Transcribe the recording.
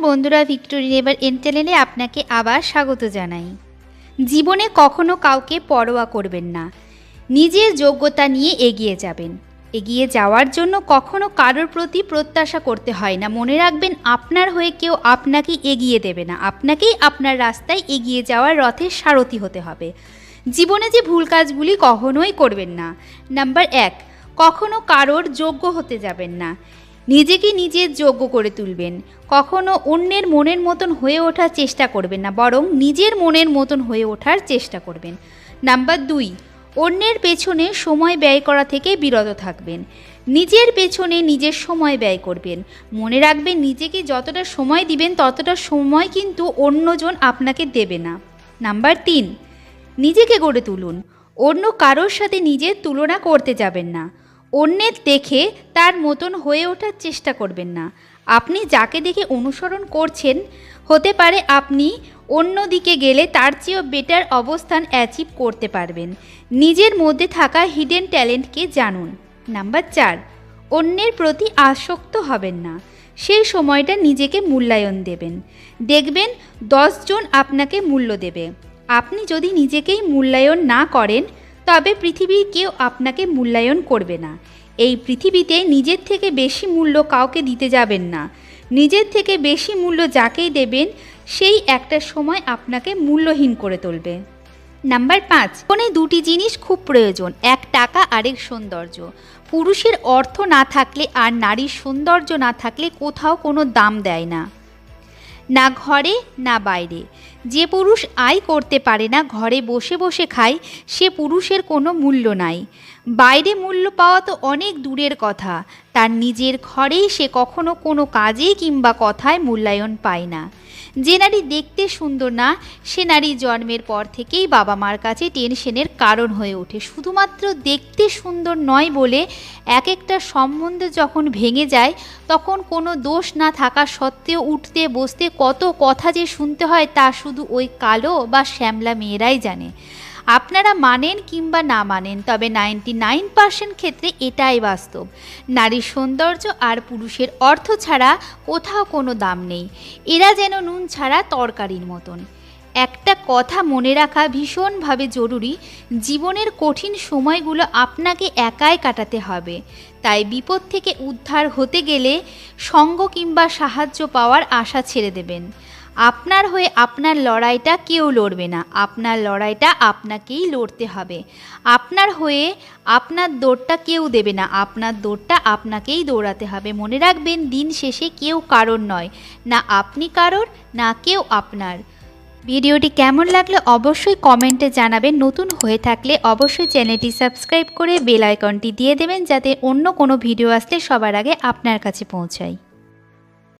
বন্ধুরা ভিক্টোরি নেবার এন্টেলেনে আপনাকে আবার স্বাগত জানাই। জীবনে কখনো কাউকে পরোয়া করবেন না। নিজের যোগ্যতা নিয়ে এগিয়ে যাবেন। এগিয়ে যাওয়ার জন্য কখনো কারোর প্রতি প্রত্যাশা করতে হয় না। মনে রাখবেন, আপনার হয়ে কেউ আপনাকে এগিয়ে দেবে না। আপনাকেই আপনার রাস্তায় এগিয়ে যাওয়ার রথের সারথি হতে হবে। জীবনে যে ভুল কাজগুলি কখনোই করবেন না। নাম্বার এক, কখনো কারোর যোগ্য হতে যাবেন না। নিজেকে নিজের যোগ্য করে তুলবেন। কখনো অন্যের মনের মতন হয়ে ওঠার চেষ্টা করবেন না, বরং নিজের মনের মতন হয়ে ওঠার চেষ্টা করবেন। নাম্বার দুই, অন্যের পেছনে সময় ব্যয় করা থেকে বিরত থাকবেন। নিজের পেছনে নিজের সময় ব্যয় করবেন। মনে রাখবেন, নিজেকে যতটা সময় দিবেন, ততটা সময় কিন্তু অন্যজন আপনাকে দেবে না। নাম্বার তিন, নিজেকে গড়ে তুলুন। অন্য কারোর সাথে নিজের তুলনা করতে যাবেন না। অন্যের দেখে তার মতন হয়ে ওঠার চেষ্টা করবেন না। আপনি যাকে দেখে অনুসরণ করছেন, হতে পারে আপনি অন্য দিকে গেলে তার চেয়েও বেটার অবস্থান অ্যাচিভ করতে পারবেন। নিজের মধ্যে থাকা হিডেন ট্যালেন্টকে জানুন। নাম্বার চার, অন্যের প্রতি আসক্ত হবেন না। সেই সময়টা নিজেকে মূল্যায়ন দেবেন। দেখবেন দশজন আপনাকে মূল্য দেবে। আপনি যদি নিজেকেই মূল্যায়ন না করেন তবে পৃথিবীর কেউ আপনাকে মূল্যায়ন করবে না। এই পৃথিবীতে নিজের থেকে বেশি মূল্য কাউকে দিতে যাবেন না। নিজের থেকে বেশি মূল্য যাকেই দেবেন, সেই একটা সময় আপনাকে মূল্যহীন করে তুলবে। নাম্বার পাঁচ, ফোনে দুটি জিনিস খুব প্রয়োজন, এক টাকা, আরেক সৌন্দর্য। পুরুষের অর্থ না থাকলে আর নারীর সৌন্দর্য না থাকলে কোথাও কোনো দাম দেয় না। না ঘরে, না বাইরে। যে পুরুষ আয় করতে পারে না, ঘরে বসে বসে খায়, সে পুরুষের কোনো মূল্য নাই। বাইরে মূল্য পাওয়া তো অনেক দূরের কথা। তার নিজের ঘরেই সে কখনো কোনো কাজে কিংবা কথায় মূল্যায়ন পায় না। যে নারী দেখতে সুন্দর না, সে নারী জন্মের পর থেকেই বাবা মার কাছে টেনশনের কারণ হয়ে ওঠে। শুধুমাত্র দেখতে সুন্দর নয় বলে এক একটা সম্বন্ধ যখন ভেঙে যায়, তখন কোনো দোষ না থাকা সত্ত্বেও উঠতে বসতে কত কথা যে শুনতে হয় তা শুধু ওই কালো বা শ্যামলা মেয়েরাই জানে। আপনারা মানেন কিংবা না মানেন, তবে নাইনটি নাইন পার্সেন্ট ক্ষেত্রে এটাই বাস্তব। নারীর সৌন্দর্য আর পুরুষের অর্থ ছাড়া কোথাও কোনো দাম নেই। এরা যেন নুন ছাড়া তরকারির মতন। একটা কথা মনে রাখা ভীষণভাবে জরুরি, জীবনের কঠিন সময়গুলো আপনাকে একাই কাটাতে হবে। তাই বিপদ থেকে উদ্ধার হতে গেলে সঙ্গ কিংবা সাহায্য পাওয়ার আশা ছেড়ে দেবেন। আপনার হয়ে আপনার লড়াইটা কেউ লড়বে না। আপনার লড়াইটা আপনাকেই লড়তে হবে। আপনার হয়ে আপনার দৌড়টা কেউ দেবে না। আপনার দৌড়টা আপনাকেই দৌড়াতে হবে। মনে রাখবেন, দিন শেষে কেউ কারণ নয়। না আপনি কারোর, না কেউ আপনার। ভিডিওটি কেমন লাগলে অবশ্যই কমেন্টে জানাবেন। নতুন হয়ে থাকলে অবশ্যই চ্যানেলটি সাবস্ক্রাইব করে বেল আইকনটি দিয়ে দেবেন যাতে অন্য কোনো ভিডিও আসলে সবার আগে আপনার কাছে পৌঁছায়।